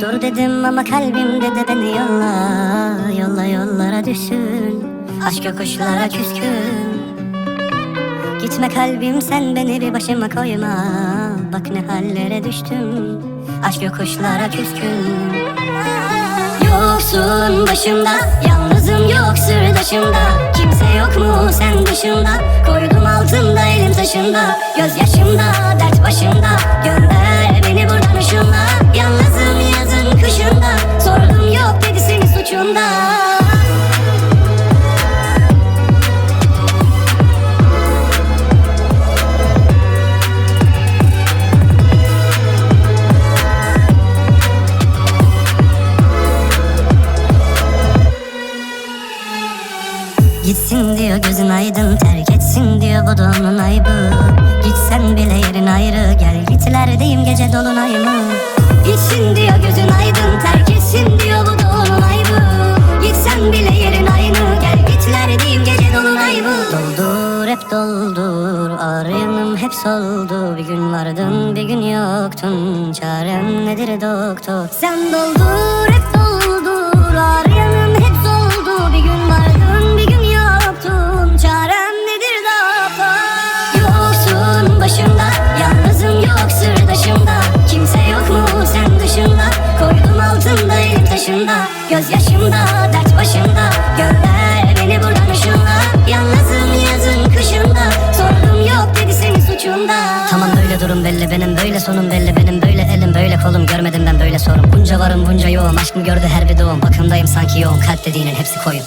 Dur dedim ama kalbim dedi beni yolla Yolla yollara düşsün Aşk yokuşlara küskün. Gitme kalbim sen beni bir başıma koyma Bak ne hallere düştüm Aşk yokuşlara küskün. Yoksun başımda Yalnızım yok sırdaşımda Kimse yok mu sen dışında Koydum altında elim taşında Gözyaşımda dert başımda. Gönder beni buradan ışınla. Yalnızım yazın kışında. Sordum yok dedi senin suçunda. Gitsin diyor gözün aydın terk etsin diyor bu da onun aybı Gitsen bile yerin ayrı. Gel gitlerdeyim gece dolunay mı? Gitsin diyor gözün aydın terk etsin diyor bu da onun aybı Gitsen bile yerin aynı. Gel gitlerdeyim gece dolunay mı? Doldur hep doldur. Ağrı hep soldu. Bir gün vardın bir gün yoktun. Çarem nedir doktor? Sen doldur hep doldur elim taşında Gözyaşımda dert başımda. Gönder beni buradan ışınla Yalnızım yazın kışında. Sordum yok dedi senin suçunda. Tamam böyle durum belli benim böyle sonum belli benim böyle elim böyle kolum. Görmedim ben böyle sorun. Bunca varım bunca yoğum aşkım gördü her bir doğum? Bakımdayım sanki yoğun. Kalp dediğinin hepsi koyun